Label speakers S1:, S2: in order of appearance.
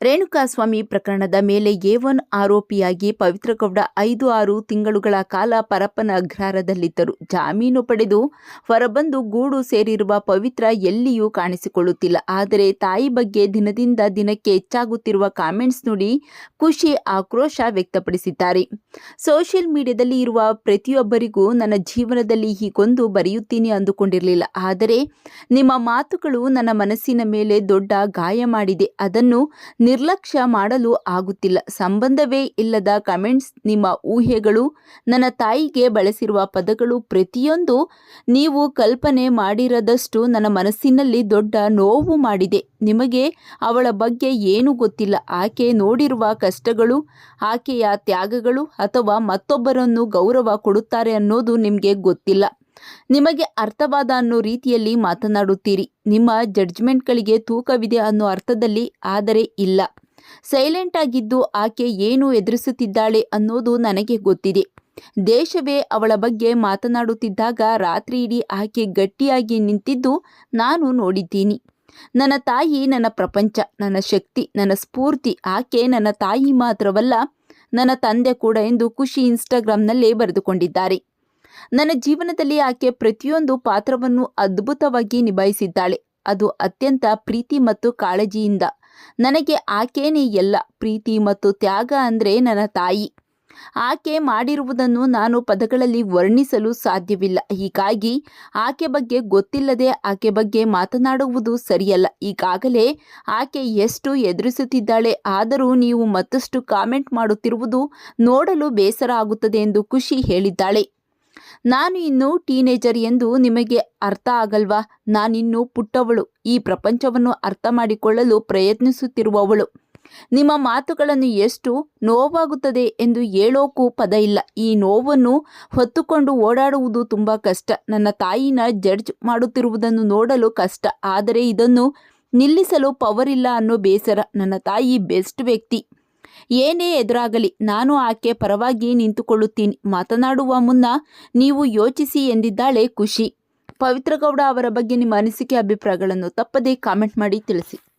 S1: ರೇಣುಕಾಸ್ವಾಮಿ ಪ್ರಕರಣದ ಮೇಲೆ A one ಆರೋಪಿಯಾಗಿ Pavithra Gowda ಐದು ಆರು ತಿಂಗಳುಗಳ ಕಾಲ ಪರಪ್ಪನ ಅಗ್ರಹಾರದಲ್ಲಿದ್ದರು ಜಾಮೀನು ಪಡೆದು ಹೊರಬಂದು ಗೂಡು ಸೇರಿರುವ ಪವಿತ್ರ ಎಲ್ಲಿಯೂ ಕಾಣಿಸಿಕೊಳ್ಳುತ್ತಿಲ್ಲ. ಆದರೆ ತಾಯಿ ಬಗ್ಗೆ ದಿನದಿಂದ ದಿನಕ್ಕೆ ಹೆಚ್ಚಾಗುತ್ತಿರುವ ಕಾಮೆಂಟ್ಸ್ ನೋಡಿ ಖುಷಿ ಆಕ್ರೋಶ ವ್ಯಕ್ತಪಡಿಸಿದ್ದಾರೆ. ಸೋಷಿಯಲ್ ಮೀಡಿಯಾದಲ್ಲಿ ಇರುವ ಪ್ರತಿಯೊಬ್ಬರಿಗೂ ನನ್ನ ಜೀವನದಲ್ಲಿ ಹೀಗೊಂದು ಬರೆಯುತ್ತೀನಿ ಅಂದುಕೊಂಡಿರಲಿಲ್ಲ. ಆದರೆ ನಿಮ್ಮ ಮಾತುಗಳು ನನ್ನ ಮನಸ್ಸಿನ ಮೇಲೆ ದೊಡ್ಡ ಗಾಯ ಮಾಡಿದೆ. ಅದನ್ನು ನಿರ್ಲಕ್ಷ್ಯ ಮಾಡಲು ಆಗುತ್ತಿಲ್ಲ. ಸಂಬಂಧವೇ ಇಲ್ಲದ ಕಮೆಂಟ್ಸ್, ನಿಮ್ಮ ಊಹೆಗಳು, ನನ್ನ ತಾಯಿಗೆ ಬಳಸಿರುವ ಪದಗಳು ಪ್ರತಿಯೊಂದು ನೀವು ಕಲ್ಪನೆ ಮಾಡಿರದಷ್ಟು ನನ್ನ ಮನಸ್ಸಿನಲ್ಲಿ ದೊಡ್ಡ ನೋವು ಮಾಡಿದೆ. ನಿಮಗೆ ಅವಳ ಬಗ್ಗೆ ಏನೂ ಗೊತ್ತಿಲ್ಲ. ಆಕೆ ನೋಡಿರುವ ಕಷ್ಟಗಳು, ಆಕೆಯ ತ್ಯಾಗಗಳು ಅಥವಾ ಮತ್ತೊಬ್ಬರನ್ನು ಗೌರವ ಕೊಡುತ್ತಾರೆ ಅನ್ನೋದು ನಿಮಗೆ ಗೊತ್ತಿಲ್ಲ. ನಿಮಗೆ ಅರ್ಥವಾದ ಅನ್ನೋ ರೀತಿಯಲ್ಲಿ ಮಾತನಾಡುತ್ತೀರಿ. ನಿಮ್ಮ ಜಡ್ಜ್ಮೆಂಟ್ಗಳಿಗೆ ತೂಕವಿದೆ ಅನ್ನೋ ಅರ್ಥದಲ್ಲಿ ಆದರೆ ಇಲ್ಲ. ಸೈಲೆಂಟ್ ಆಗಿದ್ದು ಆಕೆ ಏನು ಎದುರಿಸುತ್ತಿದ್ದಾಳೆ ಅನ್ನೋದು ನನಗೆ ಗೊತ್ತಿದೆ. ದೇಶವೇ ಅವಳ ಬಗ್ಗೆ ಮಾತನಾಡುತ್ತಿದ್ದಾಗ ರಾತ್ರಿ ಇಡೀ ಆಕೆ ಗಟ್ಟಿಯಾಗಿ ನಿಂತಿದ್ದು ನಾನು ನೋಡಿದ್ದೀನಿ. ನನ್ನ ತಾಯಿ ನನ್ನ ಪ್ರಪಂಚ, ನನ್ನ ಶಕ್ತಿ, ನನ್ನ ಸ್ಫೂರ್ತಿ, ಆಕೆ ನನ್ನ ತಾಯಿ ಮಾತ್ರವಲ್ಲ, ನನ್ನ ತಂದೆ ಕೂಡ ಎಂದು ಖುಷಿ ಇನ್ಸ್ಟಾಗ್ರಾಂನಲ್ಲೇ ಬರೆದುಕೊಂಡಿದ್ದಾರೆ. ನನ್ನ ಜೀವನದಲ್ಲಿ ಆಕೆ ಪ್ರತಿಯೊಂದು ಪಾತ್ರವನ್ನು ಅದ್ಭುತವಾಗಿ ನಿಭಾಯಿಸಿದ್ದಾಳೆ. ಅದು ಅತ್ಯಂತ ಪ್ರೀತಿ ಮತ್ತು ಕಾಳಜಿಯಿಂದ. ನನಗೆ ಆಕೆನೇ ಎಲ್ಲ, ಪ್ರೀತಿ ಮತ್ತು ತ್ಯಾಗ ಅಂದರೆ ನನ್ನ ತಾಯಿ. ಆಕೆ ಮಾಡಿರುವುದನ್ನು ನಾನು ಪದಗಳಲ್ಲಿ ವರ್ಣಿಸಲು ಸಾಧ್ಯವಿಲ್ಲ. ಹೀಗಾಗಿ ಆಕೆ ಬಗ್ಗೆ ಗೊತ್ತಿಲ್ಲದೆ ಆಕೆ ಬಗ್ಗೆ ಮಾತನಾಡುವುದು ಸರಿಯಲ್ಲ. ಈಗಾಗಲೇ ಆಕೆ ಎಷ್ಟು ಎದುರಿಸುತ್ತಿದ್ದಾಳೆ ಆದರೂ ನೀವು ಮತ್ತಷ್ಟು ಕಾಮೆಂಟ್ ಮಾಡುತ್ತಿರುವುದು ನೋಡಲು ಬೇಸರ ಆಗುತ್ತದೆ ಎಂದು ಖುಷಿ ಹೇಳಿದ್ದಾಳೆ. ನಾನು ಇನ್ನು ಟೀನೇಜರ್ ಎಂದು ನಿಮಗೆ ಅರ್ಥ ಆಗಲ್ವಾ? ನಾನಿನ್ನು ಪುಟ್ಟವಳು. ಈ ಪ್ರಪಂಚವನ್ನು ಅರ್ಥ ಮಾಡಿಕೊಳ್ಳಲು ಪ್ರಯತ್ನಿಸುತ್ತಿರುವವಳು. ನಿಮ್ಮ ಮಾತುಗಳನ್ನು ಎಷ್ಟು ನೋವಾಗುತ್ತದೆ ಎಂದು ಹೇಳೋಕ್ಕೂ ಪದ ಇಲ್ಲ. ಈ ನೋವನ್ನು ಹೊತ್ತುಕೊಂಡು ಓಡಾಡುವುದು ತುಂಬ ಕಷ್ಟ. ನನ್ನ ತಾಯಿನ ಜಡ್ಜ್ ಮಾಡುತ್ತಿರುವುದನ್ನು ನೋಡಲು ಕಷ್ಟ. ಆದರೆ ಇದನ್ನು ನಿಲ್ಲಿಸಲು ಪವರ್ ಇಲ್ಲ ಅನ್ನೋ ಬೇಸರ. ನನ್ನ ತಾಯಿ ಬೆಸ್ಟ್ ವ್ಯಕ್ತಿ. ಏನೇ ಎದುರಾಗಲಿ ನಾನು ಆಕೆ ಪರವಾಗಿ ನಿಂತುಕೊಳ್ಳುತ್ತೀನಿ. ಮಾತನಾಡುವ ಮುನ್ನ ನೀವು ಯೋಚಿಸಿ ಎಂದಿದ್ದಾಳೆ ಖುಷಿ. ಪವಿತ್ರಗೌಡ ಅವರ ಬಗ್ಗೆ ನಿಮ್ಮ ಅನಿಸಿಕೆ, ಅಭಿಪ್ರಾಯಗಳನ್ನು ತಪ್ಪದೇ ಕಾಮೆಂಟ್ ಮಾಡಿ ತಿಳಿಸಿ.